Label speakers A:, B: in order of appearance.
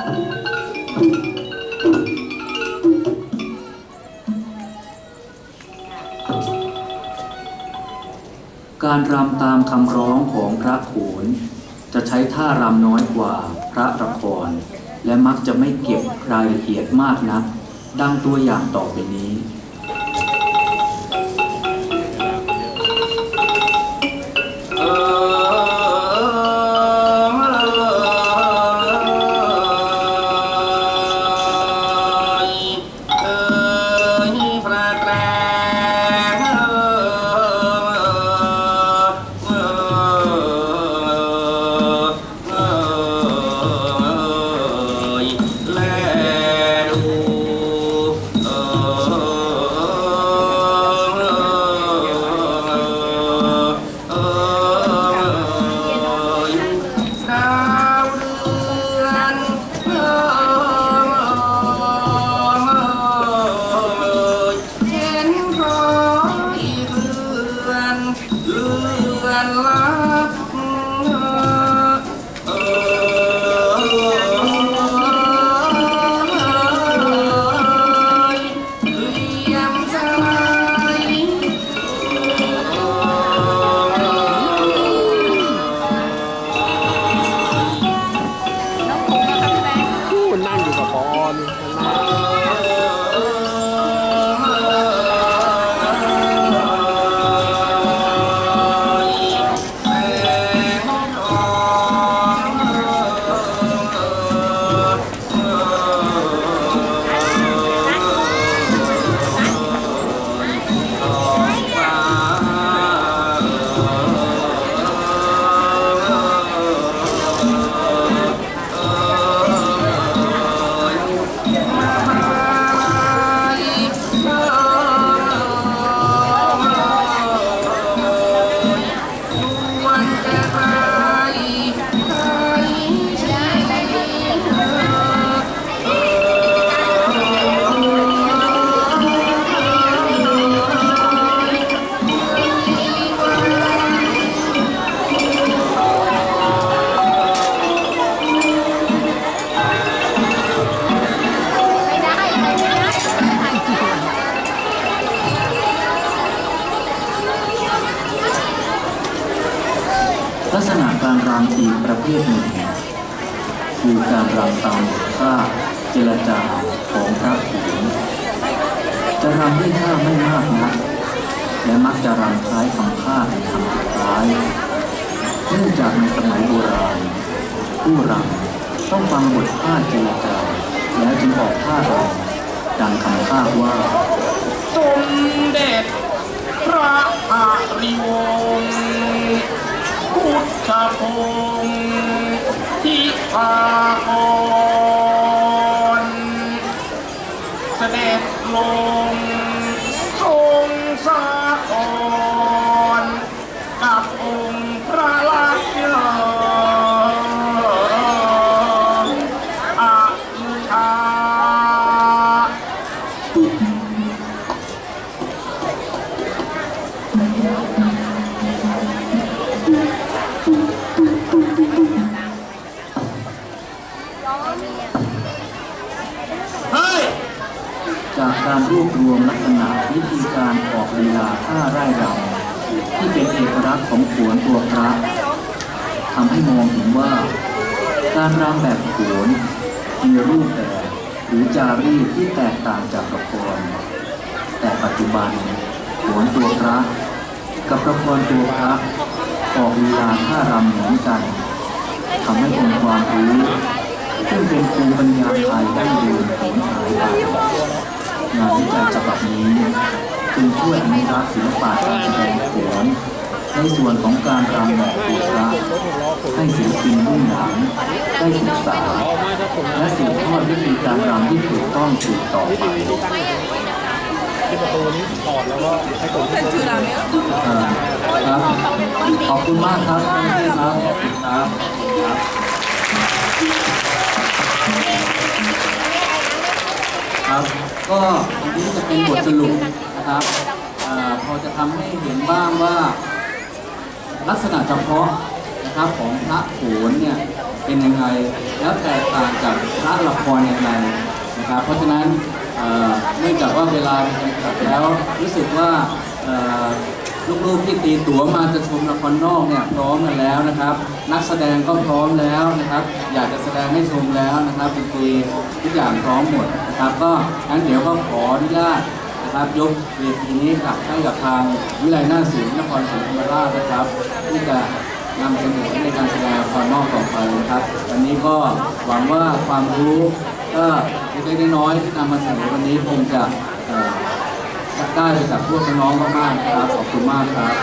A: การรำตามคำร้องของพระโขน จะใช้ท่ารำน้อยกว่าพระละคร และมักจะไม่เก็บรายละเอียดมากนัก ดังตัวอย่างต่อไปนี้
B: ลั
C: ก
A: ษณะการรำอีกประเภทหนึ่ง คือการรำตามท่าเจรจาของพระโขนจะรำด้วยท่าไม่มากนักและมักจะรำท้ายคำท่าในคำสุดท้ายเนื่องจากในสมัยโบราณ ผู้รำต้องฟังบทท่าเจรจาแล้วจึงออกท่ารำดังคำท่าว่า
B: สมเด็จพระอริวงศ์ สะพงศ์ทิพาก เฮ้ย
A: จากการรวบรวมลักษณะวิธีการออกลีลาท่าไร่รำที่เป็นเอกลักษณ์ของโขนตัวพระทำให้มองเห็นว่า การรำแบบโขนมีรูปแบบหรือจารีตที่แตกต่างจากละครแต่ปัจจุบันโขนตัวพระกับละครตัวพระออกลีลาท่ารำเหมือนกันทำให้องค์ความรู้ ซึ่งเป็นภูมิปัญญาไทยดั้งเดิมสูญหายไปงานวิจัยฉบับนี้จึงช่วยอนุรักษ์ศิลปะการแสดงโขนในส่วนของการรำแบบตัวพระให้ศิลปินรุ่นหลังได้ศึกษา และสืบทอดวิธีการรำที่ถูกต้องสืบต่อไป
C: ที่ประตูนี้ถอดแล้วก็ให้คนที่
A: เอ่อครับขอบคุณมากครับ ครับขอบคุณครับ ครับก็อันนี้จะเป็นบทสรุปนะครับอาพอจะทำให้เห็นบ้างว่า ลักษณะเฉพาะนะครับของพระโขนเนี่ยเป็นยังไง
D: แล้วแตกต่างจากพระละครย่างไรนะครับ เพราะฉะนั้นเอ่อเนื่องจากว่าเวลามีจำกัดแล้วรู้สึกว่าเอ่อ ลูกๆที่ตีตั๋วมาจะชมละครนอกเนี่ยพร้อมกันแล้วนะครับ นักแสดงก็พร้อมแล้วนะครับ อยากจะแสดงให้ชมแล้วนะครับดนตรีทุกอย่างพร้อมหมดนะครับ ก็งั้นเดี๋ยวก็ขออนุญาตนะครับยกเวทีนี้กลับให้กับทางวิไลนาศิลป์นครศรีธรรมราชนะครับ ที่จะนำเสนอในการแสดงละครนอกต่อไปนะครับวันนี้ก็หวังว่าความรู้ก็เล็กๆน้อยๆที่นำมาเสนอวันนี้คงจะ ได้ไปกับพวกน้องมากๆนะครับขอบคุณมากครับ